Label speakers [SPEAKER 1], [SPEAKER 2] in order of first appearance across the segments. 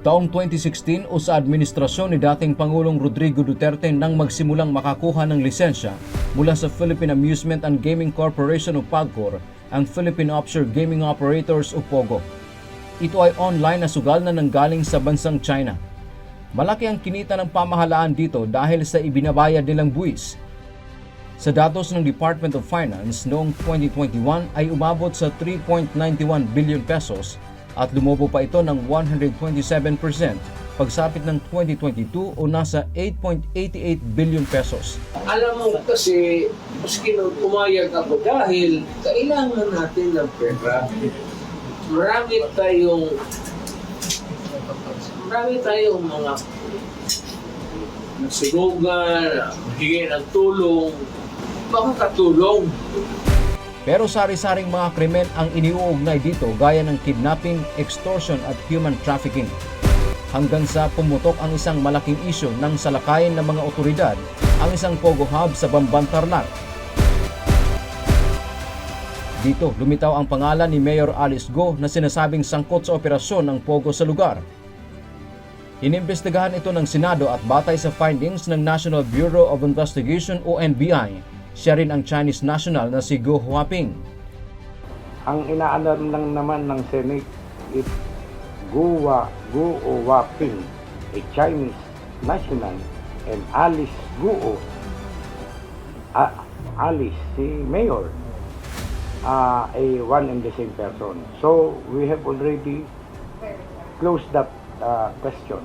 [SPEAKER 1] Taong 2016 o sa administrasyon ni dating Pangulong Rodrigo Duterte nang magsimulang makakuha ng lisensya mula sa Philippine Amusement and Gaming Corporation o PAGCOR ang Philippine Offshore Gaming Operators o POGO. Ito ay online na sugal na nanggaling sa bansang China. Malaki ang kinita ng pamahalaan dito dahil sa ibinabayad nilang buwis. Sa datos ng Department of Finance noong 2021 ay umabot sa 3.91 billion pesos at lumobo pa ito ng 127% pagsapit ng 2022 o nasa 8.88 billion pesos.
[SPEAKER 2] Alam mo kasi, maski nung pumayag ako dahil kailangan natin ng pera. Marami tayong marami tayong mga nasilugan, hingi ng tulong, makakatulong.
[SPEAKER 1] Pero sari-saring mga krimen ang iniuugnay dito gaya ng kidnapping, extortion at human trafficking. Hanggang sa pumutok ang isang malaking isyo ng salakayin ng mga otoridad ang isang Pogo Hub sa Bamban Tarlac. Dito lumitaw ang pangalan ni Mayor Alice Go na sinasabing sangkot sa operasyon ng Pogo sa lugar. Inimbestigahan ito ng Senado at batay sa findings ng National Bureau of Investigation o NBI, siya rin ang Chinese national na si Go Huaping.
[SPEAKER 3] Ang inaalam lang naman ng Senate is Guwa Guo Waping, a Chinese national, and Alice Guo, A- Alice, si Mayor, uh, a one and the same person. So we have already closed that uh, question.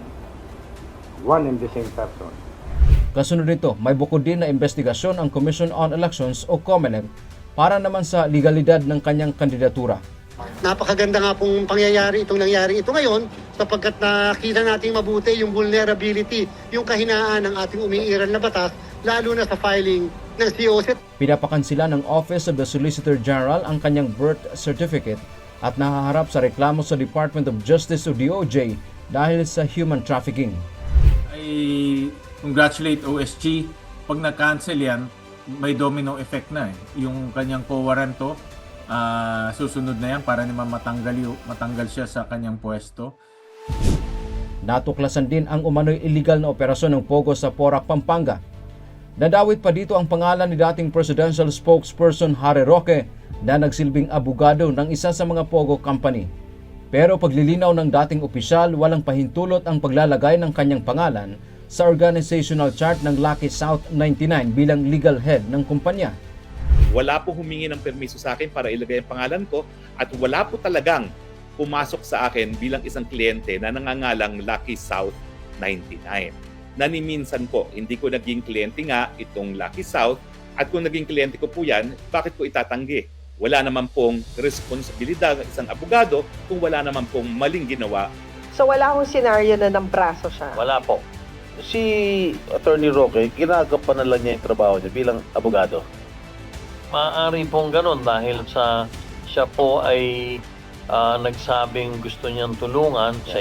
[SPEAKER 3] One and the same person.
[SPEAKER 1] Kasunod nito, may bukod din na investigasyon ang Commission on Elections o COMELEC para naman sa legalidad ng kanyang kandidatura.
[SPEAKER 4] Napakaganda nga pong pangyayari itong nangyari ito ngayon sapagkat nakita natin mabuti yung vulnerability, yung kahinaan ng ating umiiral na batas, lalo na sa filing ng COC.
[SPEAKER 1] Pinapakan sila ng Office of the Solicitor General ang kanyang birth certificate at nahaharap sa reklamo sa Department of Justice o DOJ dahil sa human trafficking.
[SPEAKER 5] I congratulate OSG. Pag na-cancel yan, may domino effect na eh. Yung kanyang co-warranto, ah, susunod na yan para naman matanggal, matanggal siya sa kanyang pwesto.
[SPEAKER 1] Natuklasan din ang umano'y illegal na operasyon ng Pogo sa Porac, Pampanga. Nadawit pa dito ang pangalan ni dating presidential spokesperson Harry Roque na nagsilbing abogado ng isa sa mga Pogo company. Pero paglilinaw ng dating opisyal, walang pahintulot ang paglalagay ng kanyang pangalan sa organizational chart ng Lucky South 99 bilang legal head ng kumpanya.
[SPEAKER 6] wala po humingi ng permiso sa akin para ilagay ang pangalan ko at wala po talagang pumasok sa akin bilang isang kliyente na nangangalang Lucky South 99. Naniminsan po, hindi ko naging kliyente nga itong Lucky South at kung naging kliyente ko po yan, bakit ko itatanggi? Wala naman pong responsibilidad ng isang abogado kung wala naman pong maling ginawa
[SPEAKER 7] So wala akong senaryo na ng braso siya.
[SPEAKER 8] Wala po. Si Attorney Roque, ginagawa na lang niya yung trabaho niya bilang abogado. Maaari pong ganun dahil sa siya po ay ah, nagsabing gusto niyang tulungan sa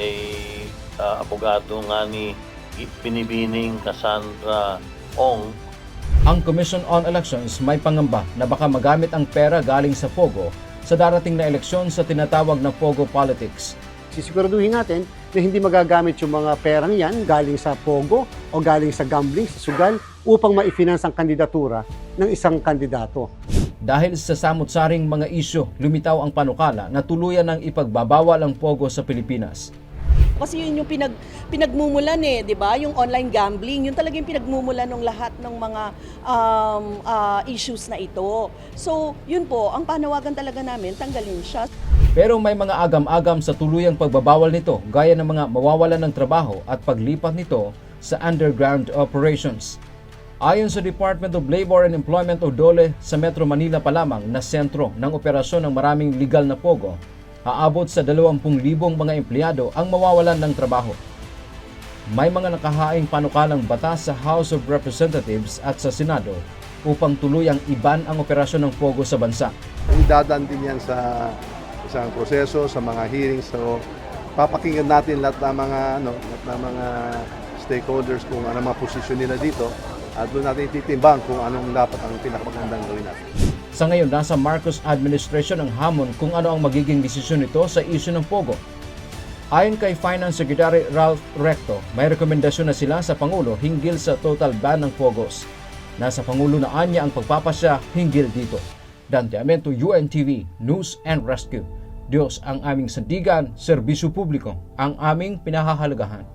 [SPEAKER 8] ah, abogado nga ni Pinibining Cassandra Ong
[SPEAKER 1] Ang Commission on Elections may pangamba na baka magamit ang pera galing sa Pogo sa darating na eleksyon sa tinatawag na Pogo politics.
[SPEAKER 4] Sisiguraduhin natin na hindi magagamit yung mga perang yan galing sa Pogo o galing sa gambling, sa sugal, upang ma-finance ang kandidatura ng isang kandidato.
[SPEAKER 1] Dahil sa samot-saring mga isyo, lumitaw ang panukala na tuluyan ng ipagbabawal ang Pogo sa Pilipinas.
[SPEAKER 9] Kasi yun yung pinag, pinagmumulan eh, di ba? Yung online gambling, yun talaga yung pinagmumulan ng lahat ng mga um, ah, issues na ito. So, yun po, ang panawagan talaga namin, tanggalin siya.
[SPEAKER 1] Pero may mga agam-agam sa tuluyang pagbabawal nito gaya ng mga mawawalan ng trabaho at paglipat nito sa underground operations. Ayon sa Department of Labor and Employment o DOLE sa Metro Manila pa lamang na sentro ng operasyon ng maraming legal na pogo, aabot sa 20,000 mga empleyado ang mawawalan ng trabaho. May mga nakahaing panukalang batas sa House of Representatives at sa Senado upang tuluyang iban ang operasyon ng pogo sa bansa.
[SPEAKER 10] Idadaan din yan sa isang proseso, sa mga hearings. So, papakinggan natin lahat ng mga, ano, lahat ng mga stakeholders kung ano mga posisyon nila dito at doon natin titimbang kung anong dapat ang pinakamagandang gawin natin.
[SPEAKER 1] Sa ngayon, nasa Marcos administration ang hamon kung ano ang magiging desisyon nito sa isyu ng Pogo. Ayon kay Finance Secretary Ralph Recto, may rekomendasyon na sila sa Pangulo hinggil sa total ban ng Pogos. Nasa Pangulo na anya ang pagpapasya hinggil dito. Dante Amento, UNTV, News and Rescue. Diyos ang aming sandigan, serbisyo publiko, ang aming pinahahalagahan.